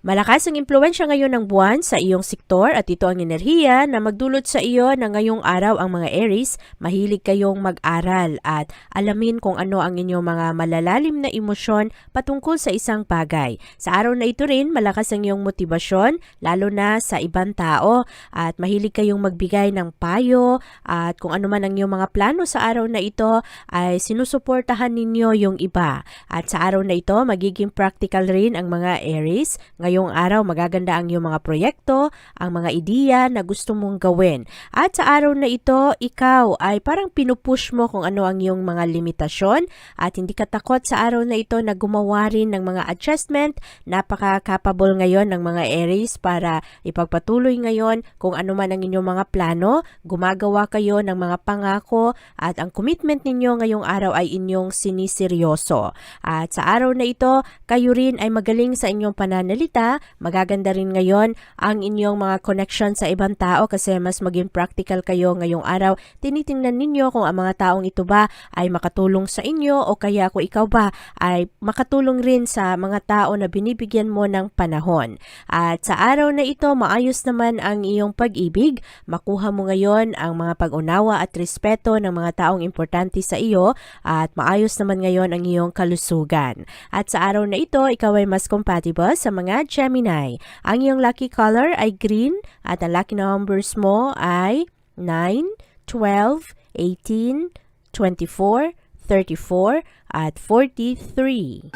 Malakas ang impluensya ngayon ng buwan sa iyong sektor at ito ang enerhiya na magdulot sa iyo na ngayong araw ang mga Aries, mahilig kayong mag-aral at alamin kung ano ang inyong mga malalalim na emosyon patungkol sa isang bagay. Sa araw na ito rin, malakas ang iyong motibasyon, lalo na sa ibang tao at mahilig kayong magbigay ng payo at kung ano man ang iyong mga plano sa araw na ito ay sinusuportahan ninyo yung iba. At sa araw na ito, magiging practical rin ang mga Aries. Ngayong araw, magaganda ang iyong mga proyekto, ang mga ideya na gusto mong gawin. At sa araw na ito, ikaw ay parang pinupush mo kung ano ang iyong mga limitasyon at hindi ka takot sa araw na ito na gumawa rin ng mga adjustment. Napaka-capable ngayon ng mga Aries para ipagpatuloy ngayon kung ano man ang inyong mga plano. Gumagawa kayo ng mga pangako at ang commitment ninyo ngayong araw ay inyong siniseryoso. At sa araw na ito, kayo rin ay magaling sa inyong pananalita. Magaganda rin ngayon ang inyong mga connection sa ibang tao kasi mas maging practical kayo ngayong araw. Tinitingnan ninyo kung ang mga taong ito ba ay makatulong sa inyo o kaya kung ikaw ba ay makatulong rin sa mga tao na binibigyan mo ng panahon. At sa araw na ito, maayos naman ang iyong pag-ibig. Makuha mo ngayon ang mga pag-unawa at respeto ng mga taong importante sa iyo at maayos naman ngayon ang iyong kalusugan. At sa araw na ito, ikaw ay mas compatible sa mga Gemini. Ang iyong lucky color ay green at ang lucky numbers mo ay 9, 12, 18, 24, 34 at 43.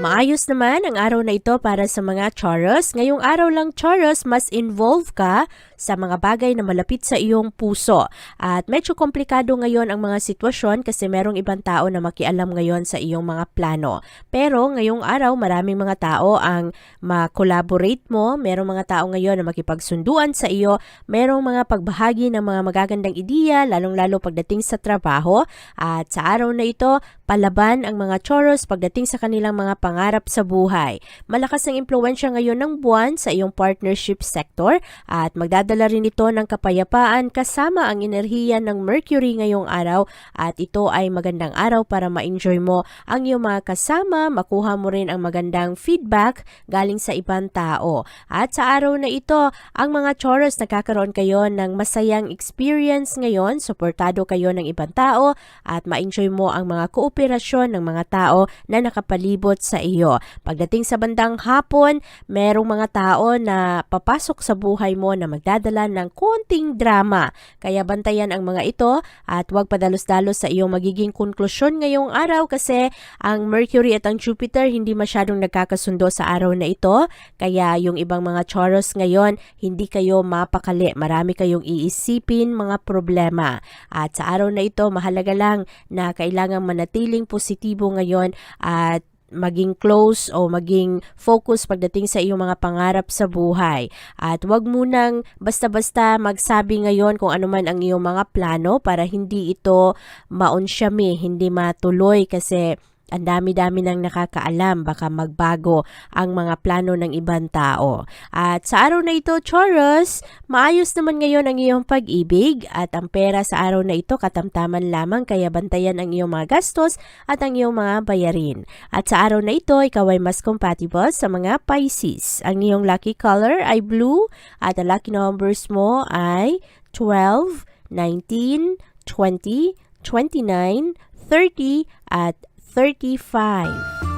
Maayos naman ang araw na ito para sa mga Taurus. Ngayong araw lang Taurus, mas involve ka sa mga bagay na malapit sa iyong puso. At medyo komplikado ngayon ang mga sitwasyon kasi merong ibang tao na makialam ngayon sa iyong mga plano. Pero ngayong araw, maraming mga tao ang ma-collaborate mo. Merong mga tao ngayon na makipagsunduan sa iyo. Merong mga pagbahagi ng mga magagandang ideya, lalong-lalo pagdating sa trabaho. At sa araw na ito, palaban ang mga Taurus pagdating sa kanilang mga pangarap sa buhay. Malakas ang impluensya ngayon ng buwan sa iyong partnership sector at magdadala rin ito ng kapayapaan kasama ang enerhiya ng Mercury ngayong araw at ito ay magandang araw para ma-enjoy mo ang iyong mga kasama, makuha mo rin ang magandang feedback galing sa ibang tao. At sa araw na ito, ang mga Taurus nakakaroon kayo ng masayang experience ngayon, suportado kayo ng ibang tao at ma-enjoy mo ang mga kooperasyon ng mga tao na nakapalibot sa iyo. Pagdating sa bandang hapon, merong mga tao na papasok sa buhay mo na magdadala ng konting drama. Kaya bantayan ang mga ito at huwag padalos-dalos sa iyong magiging konklusyon ngayong araw kasi ang Mercury at ang Jupiter hindi masyadong nagkakasundo sa araw na ito. Kaya yung ibang mga Taurus ngayon, hindi kayo mapakali. Marami kayong iisipin mga problema. At sa araw na ito, mahalaga lang na kailangan manatiling positibo ngayon at maging close o maging focus pagdating sa iyong mga pangarap sa buhay. At wag munang basta-basta magsabi ngayon kung ano man ang iyong mga plano para hindi ito maunsyami, hindi matuloy kasi ang dami-dami nang nakakaalam, baka magbago ang mga plano ng ibang tao. At sa araw na ito, Taurus, maayos naman ngayon ang iyong pag-ibig at ang pera sa araw na ito katamtaman lamang kaya bantayan ang iyong mga gastos at ang iyong mga bayarin. At sa araw na ito, ikaw ay mas compatible sa mga Pisces. Ang iyong lucky color ay blue at ang lucky numbers mo ay 12, 19, 20, 29, 30, at 35.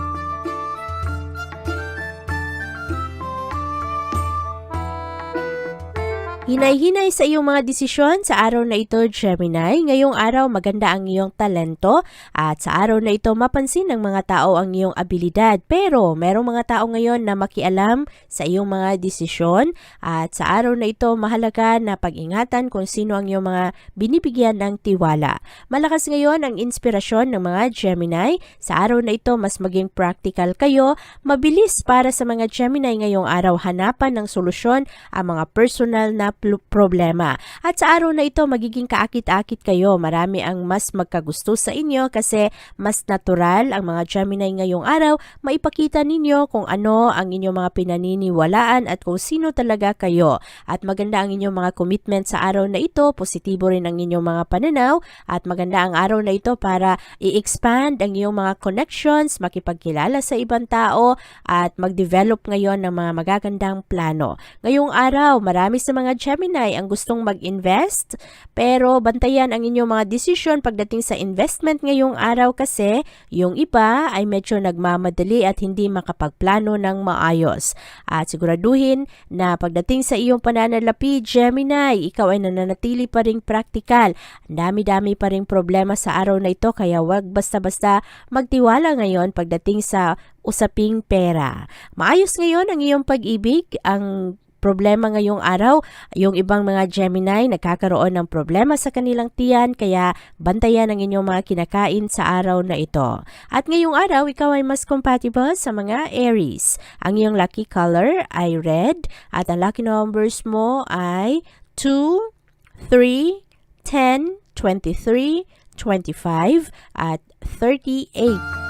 Hinay-hinay sa iyong mga desisyon sa araw na ito, Gemini. Ngayong araw, maganda ang iyong talento at sa araw na ito, mapansin ng mga tao ang iyong abilidad. Pero, merong mga tao ngayon na makialam sa iyong mga desisyon at sa araw na ito, mahalaga na pag-ingatan kung sino ang iyong mga binibigyan ng tiwala. Malakas ngayon ang inspirasyon ng mga Gemini. Sa araw na ito, mas maging practical kayo. Mabilis para sa mga Gemini ngayong araw hanapan ng solusyon ang mga personal na pl- problema. At sa araw na ito, magiging kaakit-akit kayo. Marami ang mas magkagusto sa inyo kasi mas natural ang mga Gemini ngayong araw. Maipakita ninyo kung ano ang inyong mga pinaniniwalaan at kung sino talaga kayo. At maganda ang inyong mga commitment sa araw na ito. Positibo rin ang inyong mga pananaw. At maganda ang araw na ito para i-expand ang iyong mga connections, makipagkilala sa ibang tao, at mag-develop ngayon ng mga magagandang plano. Ngayong araw, marami sa mga Gemini ang gustong mag-invest, pero bantayan ang inyong mga desisyon pagdating sa investment ngayong araw kasi yung iba ay medyo nagmamadali at hindi makapagplano ng maayos. At siguraduhin na pagdating sa iyong pananalapi, Gemini, ikaw ay nananatili pa ring practical. Ang dami-dami pa ring problema sa araw na ito kaya wag basta-basta magtiwala ngayon pagdating sa usaping pera. Maayos ngayon ang iyong pag-ibig, ang problema ngayong araw, yung ibang mga Gemini nagkakaroon ng problema sa kanilang tiyan kaya bantayan ang inyong mga kinakain sa araw na ito. At ngayong araw, ikaw ay mas compatible sa mga Aries. Ang iyong lucky color ay red at ang lucky numbers mo ay 2, 3, 10, 23, 25 at 38.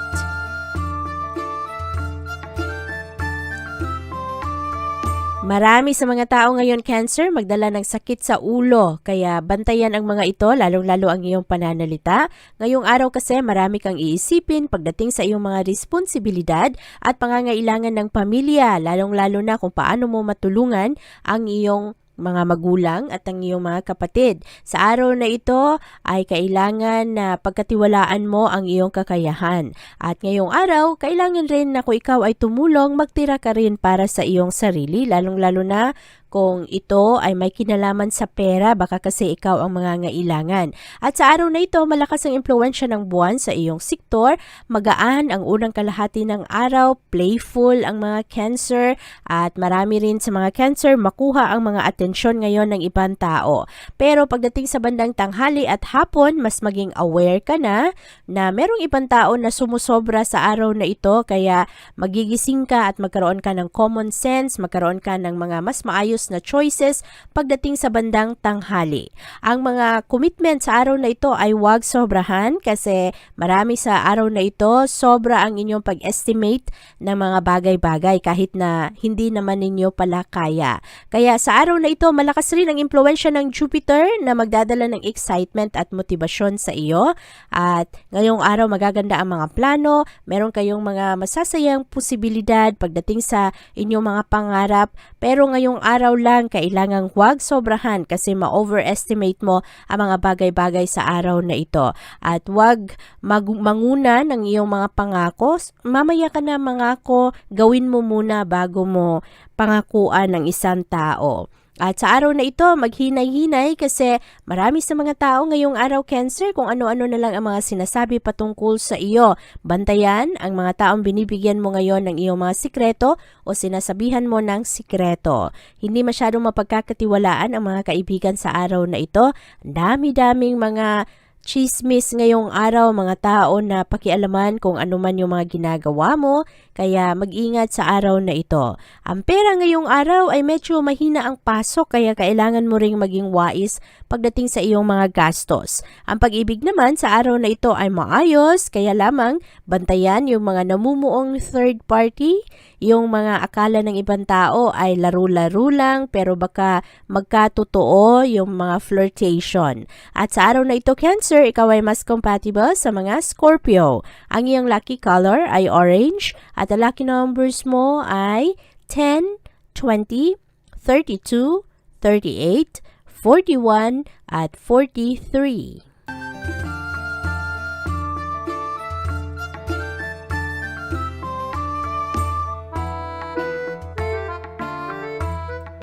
Marami sa mga tao ngayon cancer magdala ng sakit sa ulo kaya bantayan ang mga ito lalong-lalo ang iyong pananalita. Ngayong araw kasi marami kang iisipin pagdating sa iyong mga responsibilidad at pangangailangan ng pamilya lalong-lalo na kung paano mo matulungan ang iyong mga magulang at ang iyong mga kapatid. Sa araw na ito ay kailangan na pagkatiwalaan mo ang iyong kakayahan. At ngayong araw, kailangan rin na kung ikaw ay tumulong, magtira ka rin para sa iyong sarili, lalong-lalo na kung ito ay may kinalaman sa pera, baka kasi ikaw ang mga ngailangan. At sa araw na ito, malakas ang impluensya ng buwan sa iyong sektor, magaan ang unang kalahati ng araw, playful ang mga cancer, at marami rin sa mga cancer makuha ang mga atensyon ngayon ng ibang tao. Pero pagdating sa bandang tanghali at hapon, mas maging aware ka na na merong ibang tao na sumusobra sa araw na ito, kaya magigising ka at magkaroon ka ng common sense, magkaroon ka ng mga mas maayos na choices pagdating sa bandang tanghali. Ang mga commitment sa araw na ito ay huwag sobrahan kasi marami sa araw na ito sobra ang inyong pag-estimate ng mga bagay-bagay kahit na hindi naman ninyo pala kaya. Kaya sa araw na ito malakas rin ang impluensya ng Jupiter na magdadala ng excitement at motibasyon sa iyo at ngayong araw magaganda ang mga plano, meron kayong mga masasayang posibilidad pagdating sa inyong mga pangarap pero ngayong araw lang kailangang huwag sobrahan kasi ma-overestimate mo ang mga bagay-bagay sa araw na ito. At huwag mag- manguna ng iyong mga pangako. Mamaya ka na mangako, gawin mo muna bago mo pangakuan ng isang tao. At sa araw na ito, maghinay-hinay kasi marami sa mga tao ngayong araw cancer kung ano-ano na lang ang mga sinasabi patungkol sa iyo. Bantayan ang mga taong binibigyan mo ngayon ng iyong mga sikreto o sinasabihan mo ng sikreto. Hindi masyadong mapagkakatiwalaan ang mga kaibigan sa araw na ito. Dami-daming mga chismis ngayong araw mga tao na pakialaman kung ano man yung mga ginagawa mo, kaya mag-ingat sa araw na ito. Ang pera ngayong araw ay medyo mahina ang pasok kaya kailangan mo ring maging wais pagdating sa iyong mga gastos. Ang pag-ibig naman sa araw na ito ay maayos, kaya lamang bantayan yung mga namumuong third party, yung mga akala ng ibang tao ay laro-laro lang pero baka magkatotoo yung mga flirtation. At sa araw na ito, Cancer, Cancer, ikaw ay mas compatible sa mga Scorpio. Ang iyong lucky color ay orange at ang lucky numbers mo ay 10, 20, 32, 38, 41, at 43.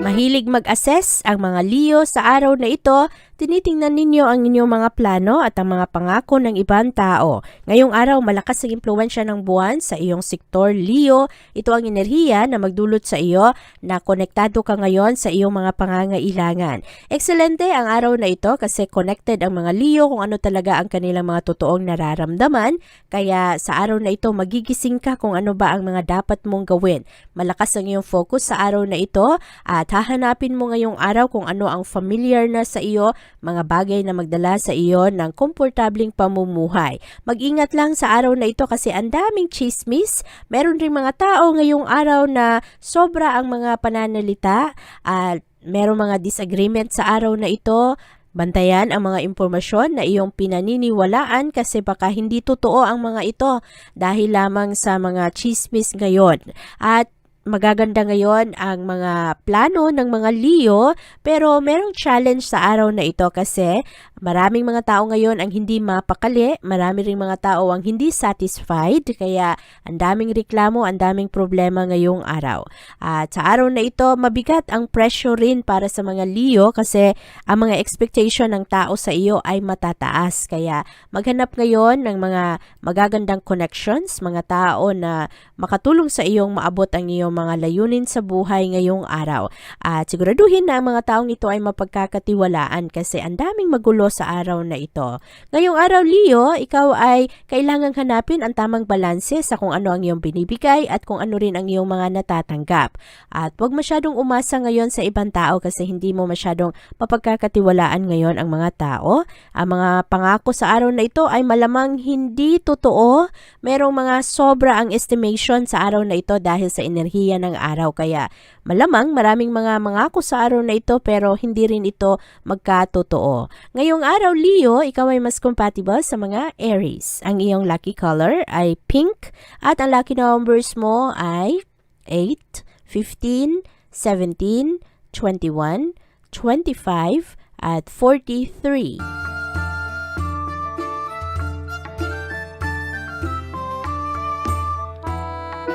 Mahilig mag-assess ang mga Leo sa araw na ito tinitingnan ninyo ang inyong mga plano at ang mga pangako ng ibang tao. Ngayong araw, malakas ang impluensya ng buwan sa iyong sektor Leo. Ito ang enerhiya na magdulot sa iyo na konektado ka ngayon sa iyong mga pangangailangan. Excelente ang araw na ito kasi connected ang mga Leo kung ano talaga ang kanilang mga totoong nararamdaman. Kaya sa araw na ito, magigising ka kung ano ba ang mga dapat mong gawin. Malakas ang iyong focus sa araw na ito at hahanapin mo ngayong araw kung ano ang familiar na sa iyo, mga bagay na magdala sa iyo ng komportabling pamumuhay. Mag-ingat lang sa araw na ito kasi ang daming chismis. Meron rin mga tao ngayong araw na sobra ang mga pananalita at meron mga disagreement sa araw na ito. Bantayan ang mga impormasyon na iyong pinaniniwalaan kasi baka hindi totoo ang mga ito dahil lamang sa mga chismis ngayon. At magaganda ngayon ang mga plano ng mga Leo pero merong challenge sa araw na ito kasi maraming mga tao ngayon ang hindi mapakali, marami ring mga tao ang hindi satisfied kaya ang daming reklamo, ang daming problema ngayong araw. At sa araw na ito, mabigat ang pressure rin para sa mga Leo kasi ang mga expectation ng tao sa iyo ay matataas. Kaya maghanap ngayon ng mga magagandang connections, mga tao na makatulong sa iyong maabot ang iyong mga layunin sa buhay ngayong araw. At siguraduhin na ang mga taong ito ay mapagkakatiwalaan kasi ang daming magulo sa araw na ito. Ngayong araw, Leo, ikaw ay kailangang hanapin ang tamang balanse sa kung ano ang iyong binibigay at kung ano rin ang iyong mga natatanggap. At huwag masyadong umasa ngayon sa ibang tao kasi hindi mo masyadong mapagkakatiwalaan ngayon ang mga tao. Ang mga pangako sa araw na ito ay malamang hindi totoo. Merong mga sobra ang estimation sa araw na ito dahil sa enerhiya ng araw. Kaya malamang maraming mga mangako sa araw na ito pero hindi rin ito magkatotoo. Ngayong araw, Leo, ikaw ay mas compatible sa mga Aries. Ang iyong lucky color ay pink at ang lucky numbers mo ay 8, 15, 17, 21, 25, at 43.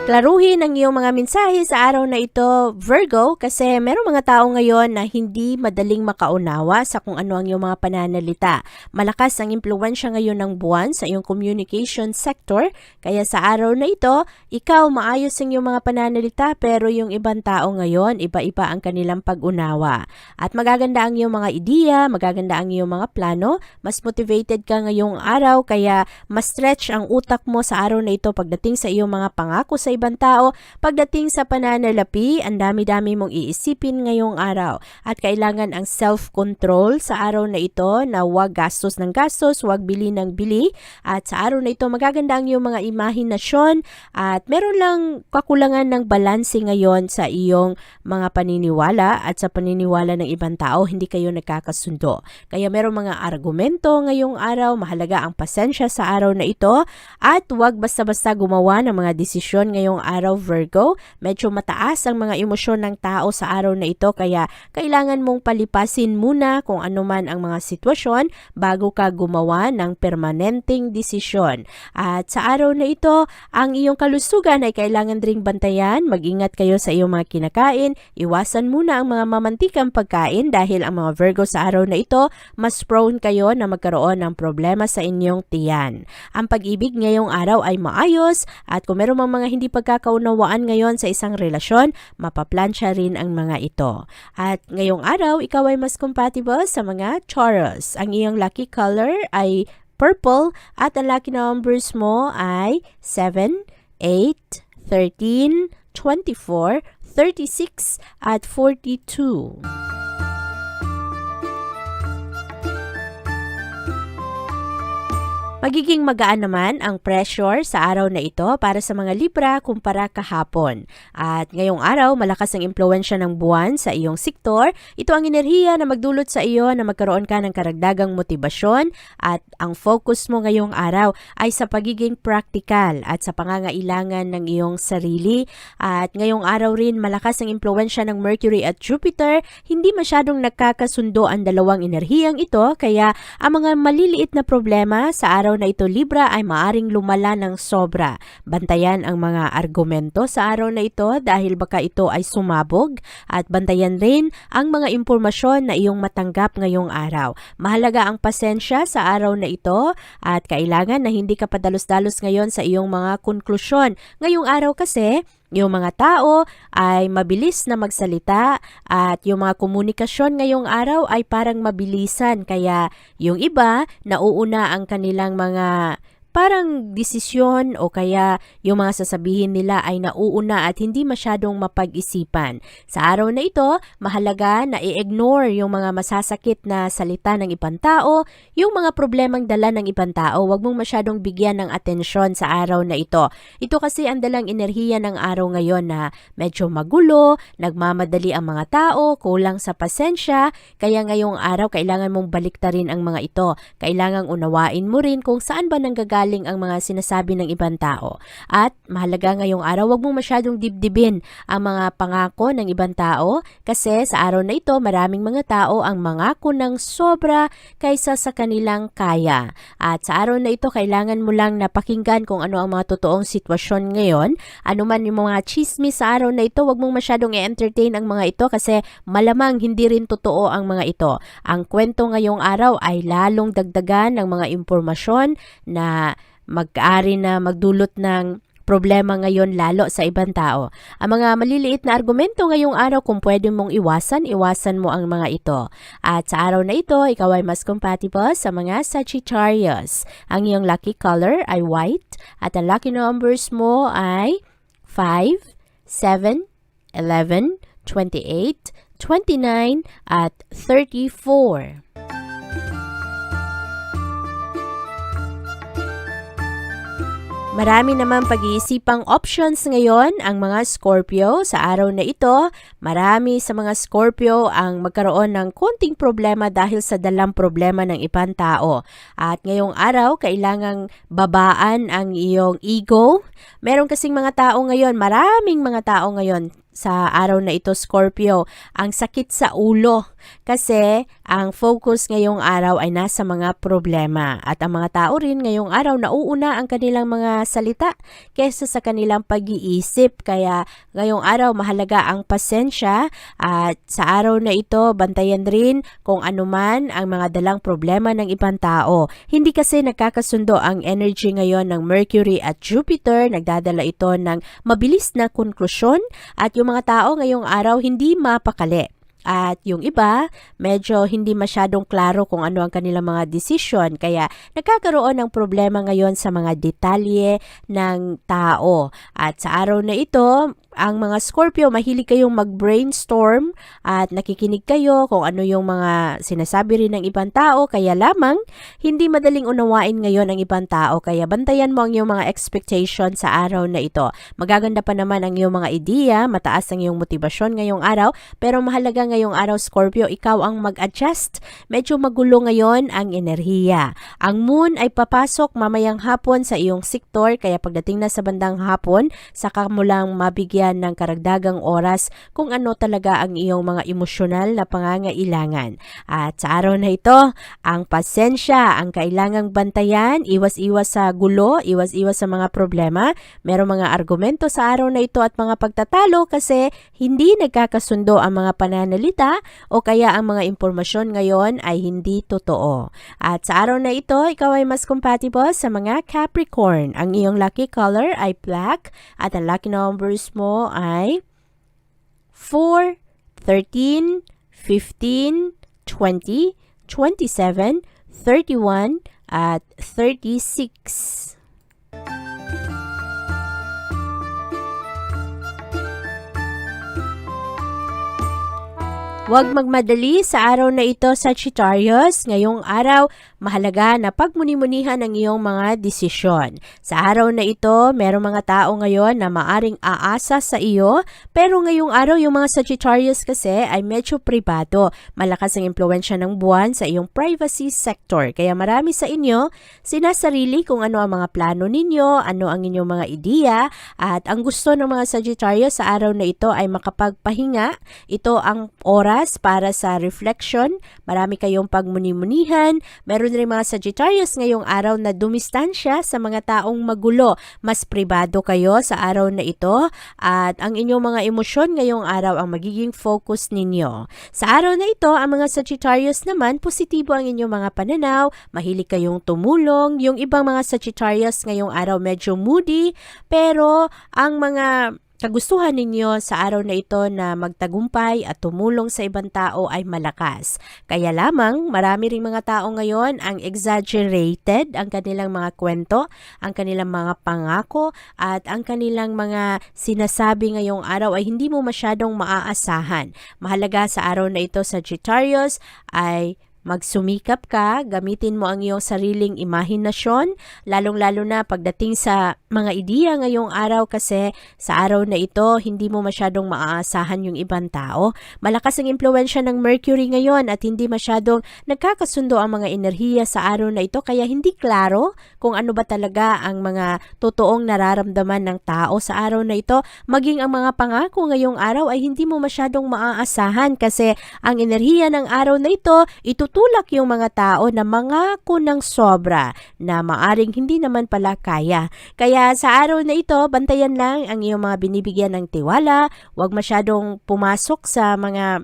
Klaruhin ang iyong mga mensahe sa araw na ito, Virgo, kasi merong mga tao ngayon na hindi madaling makaunawa sa kung ano ang iyong mga pananalita. Malakas ang impluensya ngayon ng buwan sa iyong communication sector, kaya sa araw na ito, ikaw maayos ang iyong mga pananalita pero yung ibang tao ngayon, iba-iba ang kanilang pag-unawa. At magaganda ang iyong mga ideya, magaganda ang iyong mga plano, mas motivated ka ngayong araw kaya mas stretch ang utak mo sa araw na ito pagdating sa iyong mga pangako sa ibang tao, pagdating sa pananalapi, ang dami-dami mong iisipin ngayong araw. At kailangan ang self-control sa araw na ito na huwag gastos ng gastos, huwag bili ng bili. At sa araw na ito, magaganda ang iyong mga imahinasyon at meron lang kakulangan ng balanse ngayon sa iyong mga paniniwala at sa paniniwala ng ibang tao, hindi kayo nagkakasundo. Kaya meron mga argumento ngayong araw, mahalaga ang pasensya sa araw na ito at huwag basta-basta gumawa ng mga desisyon ngayong araw Virgo. Medyo mataas ang mga emosyon ng tao sa araw na ito kaya kailangan mong palipasin muna kung ano man ang mga sitwasyon bago ka gumawa ng permanenteng desisyon. At sa araw na ito, ang iyong kalusugan ay kailangan ring bantayan. Mag-ingat kayo sa iyong mga kinakain. Iwasan muna ang mga mamantikang pagkain dahil ang mga Virgo sa araw na ito, mas prone kayo na magkaroon ng problema sa inyong tiyan. Ang pag-ibig ngayong araw ay maayos at kung meron mga hindi pagkakaunawaan ngayon sa isang relasyon, mapaplansya rin ang mga ito. At ngayong araw, ikaw ay mas compatible sa mga Taurus. Ang iyong lucky color ay purple at ang lucky numbers mo ay 7, 8, 13, 24, 36 at 42. Magiging magaan naman ang pressure sa araw na ito para sa mga Libra kumpara kahapon. At ngayong araw, malakas ang impluensya ng buwan sa iyong sektor. Ito ang enerhiya na magdulot sa iyo na magkaroon ka ng karagdagang motibasyon at ang focus mo ngayong araw ay sa pagiging practical at sa pangangailangan ng iyong sarili. At ngayong araw rin, malakas ang impluensya ng Mercury at Jupiter. Hindi masyadong nagkakasundo ang dalawang enerhiyang ito kaya ang mga maliliit na problema sa araw araw na ito Libra ay maaring lumala ng sobra. Bantayan ang mga argumento sa araw na ito dahil baka ito ay sumabog at bantayan rin ang mga impormasyon na iyong matanggap ngayong araw. Mahalaga ang pasensya sa araw na ito at kailangan na hindi ka padalos-dalos ngayon sa iyong mga konklusyon. Ngayong araw kasi, yung mga tao ay mabilis na magsalita at yung mga komunikasyon ngayong araw ay parang mabilisan. Kaya yung iba nauuna ang kanilang mga parang desisyon o kaya yung mga sasabihin nila ay nauuna at hindi masyadong mapag-isipan. Sa araw na ito, mahalaga na i-ignore yung mga masasakit na salita ng ibang tao, yung mga problemang dala ng ibang tao, wag mong masyadong bigyan ng atensyon sa araw na ito. Ito kasi ang dalang enerhiya ng araw ngayon na medyo magulo, nagmamadali ang mga tao, kulang sa pasensya, kaya ngayong araw kailangan mong baliktarin ang mga ito. Kailangang unawain mo rin kung saan ba nanggagaling ang mga sinasabi ng ibang tao. At mahalaga ngayong araw, wag mong masyadong dibdibin ang mga pangako ng ibang tao kasi sa araw na ito maraming mga tao ang mangako ng sobra kaysa sa kanilang kaya. At sa araw na ito, kailangan mo lang napakinggan kung ano ang mga totoong sitwasyon ngayon. Ano man yung mga chismis sa araw na ito, wag mong masyadong i-entertain ang mga ito kasi malamang hindi rin totoo ang mga ito. Ang kwento ngayong araw ay lalong dagdagan ng mga impormasyon na mag-ari na magdulot ng problema ngayon lalo sa ibang tao. Ang mga maliliit na argumento ngayong araw kung pwede mong iwasan, iwasan mo ang mga ito. At sa araw na ito, ikaw ay mas compatible sa mga Sagittarius. Ang iyong lucky color ay white at ang lucky numbers mo ay 5, 7, 11, 28, 29 at 34. Marami naman pag-iisipang options ngayon ang mga Scorpio. Sa araw na ito, marami sa mga Scorpio ang magkaroon ng konting problema dahil sa dalang problema ng ibang tao. At ngayong araw, kailangang babaan ang iyong ego. Meron kasing mga tao ngayon, maraming mga tao ngayon sa araw na ito Scorpio, ang sakit sa ulo kasi ang focus ngayong araw ay nasa mga problema. At ang mga tao rin ngayong araw nauuna ang kanilang mga salita kaysa sa kanilang pag-iisip. Kaya ngayong araw mahalaga ang pasensya. At sa araw na ito bantayan rin kung anuman ang mga dalang problema ng ibang tao. Hindi kasi nagkakasundo ang energy ngayon ng Mercury at Jupiter, nagdadala ito ng mabilis na konklusyon at yung mga tao ngayong araw hindi mapakali. At yung iba, medyo hindi masyadong klaro kung ano ang kanilang mga desisyon. Kaya nagkakaroon ng problema ngayon sa mga detalye ng tao. At sa araw na ito, ang mga Scorpio, mahilig kayong mag-brainstorm at nakikinig kayo kung ano yung mga sinasabi rin ng ibang tao. Kaya lamang, hindi madaling unawain ngayon ang ibang tao. Kaya bantayan mo ang iyong mga expectation sa araw na ito. Magaganda pa naman ang iyong mga ideya, mataas ang iyong motibasyon ngayong araw. Pero mahalaga ngayong araw, Scorpio, ikaw ang mag-adjust. Medyo magulo ngayon ang enerhiya. Ang moon ay papasok mamayang hapon sa iyong sektor. Kaya pagdating na sa bandang hapon, saka mo lang mabigyan bigyan ng karagdagang oras kung ano talaga ang iyong mga emosyonal na pangangailangan. At sa araw na ito, ang pasensya ang kailangang bantayan, iwas-iwas sa gulo, iwas-iwas sa mga problema. Merong mga argumento sa araw na ito at mga pagtatalo kasi hindi nagkakasundo ang mga pananalita o kaya ang mga impormasyon ngayon ay hindi totoo. At sa araw na ito, ikaw ay mas compatible sa mga Capricorn. Ang iyong lucky color ay black at ang lucky numbers mo ay 4, 13, 15, 20, 27, 31, at 36. Huwag magmadali sa araw na ito, Sagittarius. Ngayong araw, mahalaga na pagmunimunihan ang iyong mga desisyon. Sa araw na ito, merong mga tao ngayon na maaring aasa sa iyo, pero ngayong araw, yung mga Sagittarius kasi ay medyo privado. Malakas ang impluensya ng buwan sa iyong privacy sector. Kaya marami sa inyo, sinasarili kung ano ang mga plano ninyo, ano ang inyong mga ideya, at ang gusto ng mga Sagittarius sa araw na ito ay makapagpahinga. Ito ang oras para sa reflection. Marami kayong pagmunimunihan. Meron rin mga Sagittarius ngayong araw na dumistansya sa mga taong magulo. Mas pribado kayo sa araw na ito at ang inyong mga emosyon ngayong araw ang magiging focus ninyo. Sa araw na ito, ang mga Sagittarius naman, positibo ang inyong mga pananaw, mahilig kayong tumulong. Yung ibang mga Sagittarius ngayong araw medyo moody, pero ang mga kagustuhan ninyo sa araw na ito na magtagumpay at tumulong sa ibang tao ay malakas. Kaya lamang, marami ring mga tao ngayon ang exaggerated ang kanilang mga kwento, ang kanilang mga pangako, at ang kanilang mga sinasabi ngayong araw ay hindi mo masyadong maaasahan. Mahalaga sa araw na ito, Sagittarius, ay magsumikap ka, gamitin mo ang iyong sariling imahinasyon, lalong-lalo na pagdating sa mga ideya ngayong araw kasi sa araw na ito, hindi mo masyadong maaasahan yung ibang tao. Malakas ang impluensya ng Mercury ngayon at hindi masyadong nagkakasundo ang mga enerhiya sa araw na ito kaya hindi klaro kung ano ba talaga ang mga totoong nararamdaman ng tao sa araw na ito. Maging ang mga pangako ngayong araw ay hindi mo masyadong maaasahan kasi ang enerhiya ng araw na ito, itutulak yung mga tao na mangako ng sobra na maaring hindi naman pala kaya. Kaya sa araw na ito, bantayan lang ang iyong mga binibigyan ng tiwala, huwag masyadong pumasok sa mga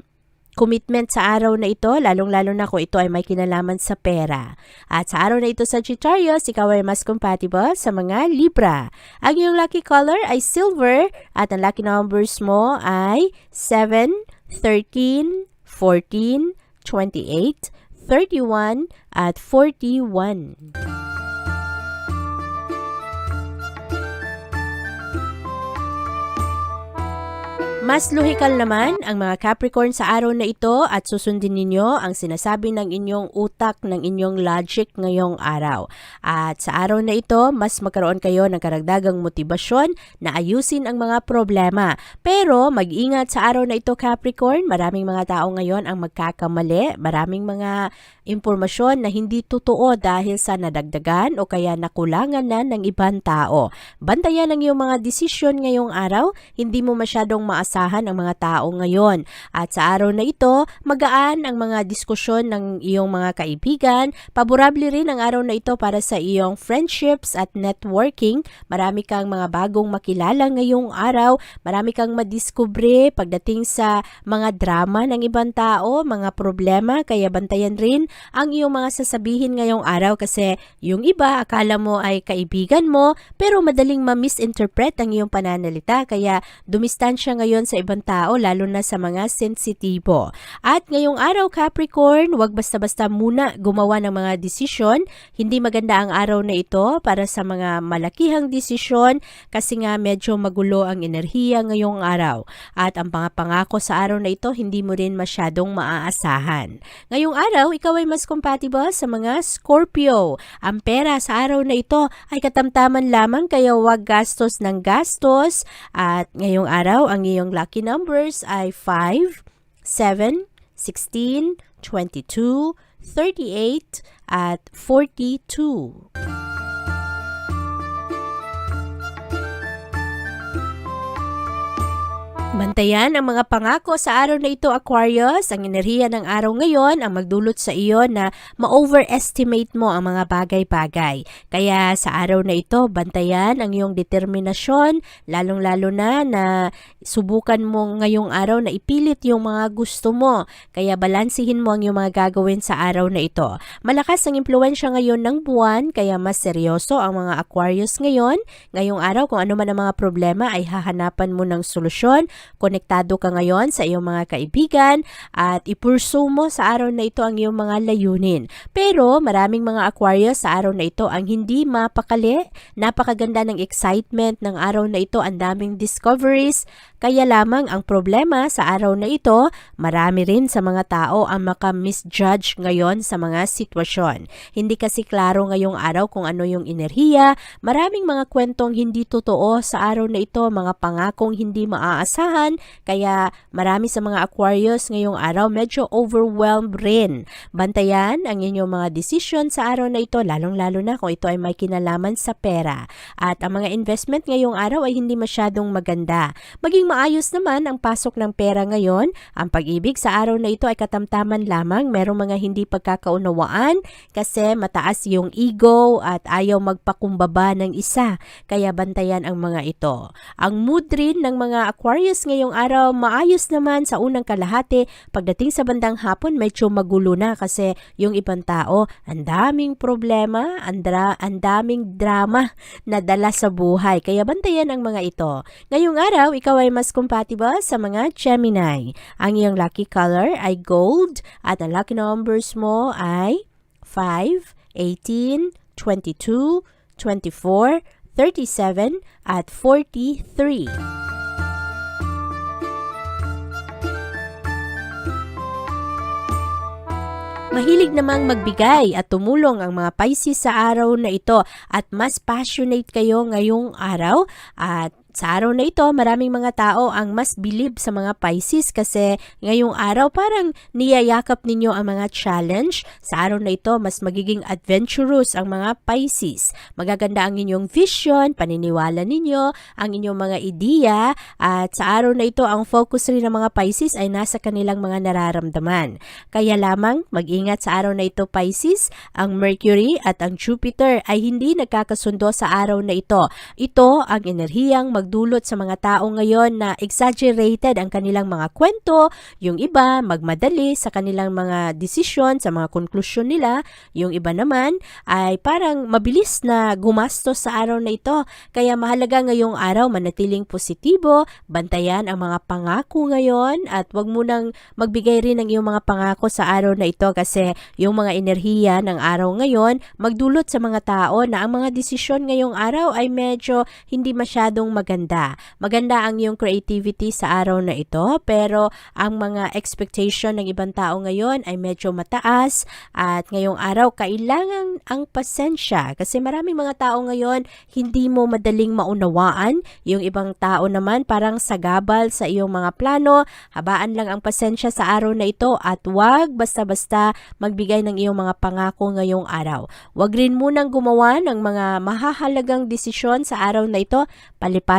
commitment sa araw na ito, lalong-lalo na kung ito ay may kinalaman sa pera. At sa araw na ito, Sagittarius, ikaw ay mas compatible sa mga Libra. Ang iyong lucky color ay silver at ang lucky numbers mo ay 7, 13, 14, 28, 31, at 41. Mas lohikal naman ang mga Capricorn sa araw na ito at susundin ninyo ang sinasabi ng inyong utak ng inyong logic ngayong araw. At sa araw na ito, mas magkaroon kayo ng karagdagang motibasyon na ayusin ang mga problema. Pero mag-ingat sa araw na ito Capricorn, maraming mga tao ngayon ang magkakamali, maraming mga impormasyon na hindi totoo dahil sa nadagdagan o kaya nakulangan na ng ibang tao. Bantayan ang iyong mga desisyon ngayong araw, hindi mo masyadong maasahan ang mga tao ngayon. At sa araw na ito, magaan ang mga diskusyon ng iyong mga kaibigan. Paborable rin ang araw na ito para sa iyong friendships at networking. Marami kang mga bagong makilala ngayong araw. Marami kang madiskubre pagdating sa mga drama ng ibang tao, mga problema. Kaya bantayan rin ang iyong mga sasabihin ngayong araw kasi yung iba akala mo ay kaibigan mo pero madaling ma-misinterpret ang iyong pananalita kaya dumistansya ngayon sa ibang tao lalo na sa mga sensitibo. At ngayong araw Capricorn, huwag basta-basta muna gumawa ng mga desisyon. Hindi maganda ang araw na ito para sa mga malakihang desisyon kasi nga medyo magulo ang enerhiya ngayong araw. At ang mga pangako sa araw na ito hindi mo rin masyadong maaasahan. Ngayong araw, ikaw ay mas compatible sa mga Scorpio. Ang pera sa araw na ito ay katamtaman lamang kaya huwag gastos ng gastos. At ngayong araw, ang iyong lucky numbers ay 5, 7, 16, 22, 38, at 42. Bantayan ang mga pangako sa araw na ito, Aquarius. Ang enerhiya ng araw ngayon ang magdulot sa iyo na ma-overestimate mo ang mga bagay-bagay. Kaya sa araw na ito, bantayan ang iyong determinasyon, lalong-lalo na na subukan mo ngayong araw na ipilit yung mga gusto mo. Kaya balansihin mo ang iyong mga gagawin sa araw na ito. Malakas ang impluensya ngayon ng buwan, kaya mas seryoso ang mga Aquarius ngayon. Ngayong araw, kung ano man ang mga problema ay hahanapan mo ng solusyon konektado ka ngayon sa iyong mga kaibigan at ipursu mo sa araw na ito ang iyong mga layunin. Pero maraming mga Aquarius sa araw na ito ang hindi mapakali. Napakaganda ng excitement ng araw na ito, ang daming discoveries. Kaya lamang ang problema sa araw na ito, marami rin sa mga tao ang maka-misjudge ngayon sa mga sitwasyon. Hindi kasi klaro ngayong araw kung ano yung enerhiya. Maraming mga kwentong hindi totoo sa araw na ito, mga pangakong hindi maaasahan inaasahan kaya marami sa mga Aquarius ngayong araw medyo overwhelmed rin. Bantayan ang inyong mga desisyon sa araw na ito lalong-lalo na kung ito ay may kinalaman sa pera. At ang mga investment ngayong araw ay hindi masyadong maganda. Maging maayos naman ang pasok ng pera ngayon. Ang pag-ibig sa araw na ito ay katamtaman lamang. Merong mga hindi pagkakaunawaan kasi mataas yung ego at ayaw magpakumbaba ng isa. Kaya bantayan ang mga ito. Ang mood rin ng mga Aquarius ngayong araw maayos naman sa unang kalahati. Pagdating sa bandang hapon medyo magulo na kasi yung ibang tao ang daming problema, ang, dra- ang daming drama na dala sa buhay. Kaya bantayan ang mga ito. Ngayong araw, ikaw ay mas compatible sa mga Gemini. Ang iyong lucky color ay gold at ang lucky numbers mo ay 5, 18, 22, 24, 37 at 43. Mahilig namang magbigay at tumulong ang mga Pisces sa araw na ito at mas passionate kayo ngayong araw. At sa araw na ito, maraming mga tao ang mas bilib sa mga Pisces kasi ngayong araw parang niyayakap ninyo ang mga challenge. Sa araw na ito, mas magiging adventurous ang mga Pisces. Magaganda ang inyong vision, paniniwala ninyo, ang inyong mga ideya at sa araw na ito, ang focus rin ng mga Pisces ay nasa kanilang mga nararamdaman. Kaya lamang mag-ingat sa araw na ito Pisces, ang Mercury at ang Jupiter ay hindi nagkakasundo sa araw na ito. Ito ang enerhiyang magdulot sa mga tao ngayon na exaggerated ang kanilang mga kwento, yung iba magmadali sa kanilang mga desisyon, sa mga konklusyon nila, yung iba naman ay parang mabilis na gumastos sa araw na ito. Kaya mahalaga ngayong araw manatiling positibo, bantayan ang mga pangako ngayon at wag munang magbigay rin ng iyong mga pangako sa araw na ito kasi yung mga enerhiya ng araw ngayon magdulot sa mga tao na ang mga desisyon ngayong araw ay medyo hindi masyadong maganda. Maganda ang iyong creativity sa araw na ito pero ang mga expectation ng ibang tao ngayon ay medyo mataas at ngayong araw kailangan ang pasensya kasi maraming mga tao ngayon hindi mo madaling maunawaan. Yung ibang tao naman parang sagabal sa iyong mga plano. Habaan lang ang pasensya sa araw na ito at wag basta-basta magbigay ng iyong mga pangako ngayong araw. Wag rin munang gumawa ng mga mahahalagang desisyon sa araw na ito.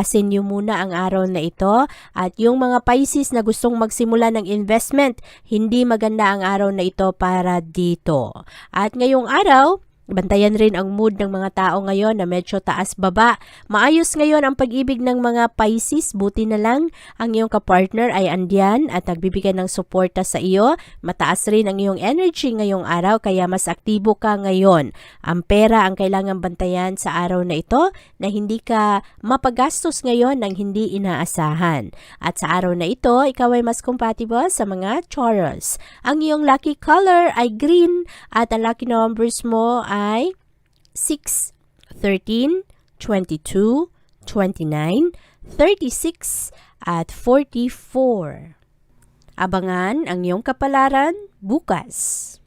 Palipasin niyo muna ang araw na ito at yung mga Pisces na gustong magsimula ng investment, hindi maganda ang araw na ito para dito. At ngayong araw, Bantayan rin ang mood ng mga tao ngayon na medyo taas-baba. Maayos ngayon ang pag-ibig ng mga Pisces. Buti na lang ang iyong kapartner ay andyan at nagbibigay ng suporta sa iyo. Mataas rin ang iyong energy ngayong araw kaya mas aktibo ka ngayon. Ang pera ang kailangan bantayan sa araw na ito na hindi ka mapagastos ngayon ng hindi inaasahan. At sa araw na ito, ikaw ay mas compatible sa mga Taurus. Ang iyong lucky color ay green at ang lucky numbers mo ay 6, 13, 22, 29, 36, at 44. Abangan ang iyong kapalaran bukas.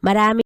Marami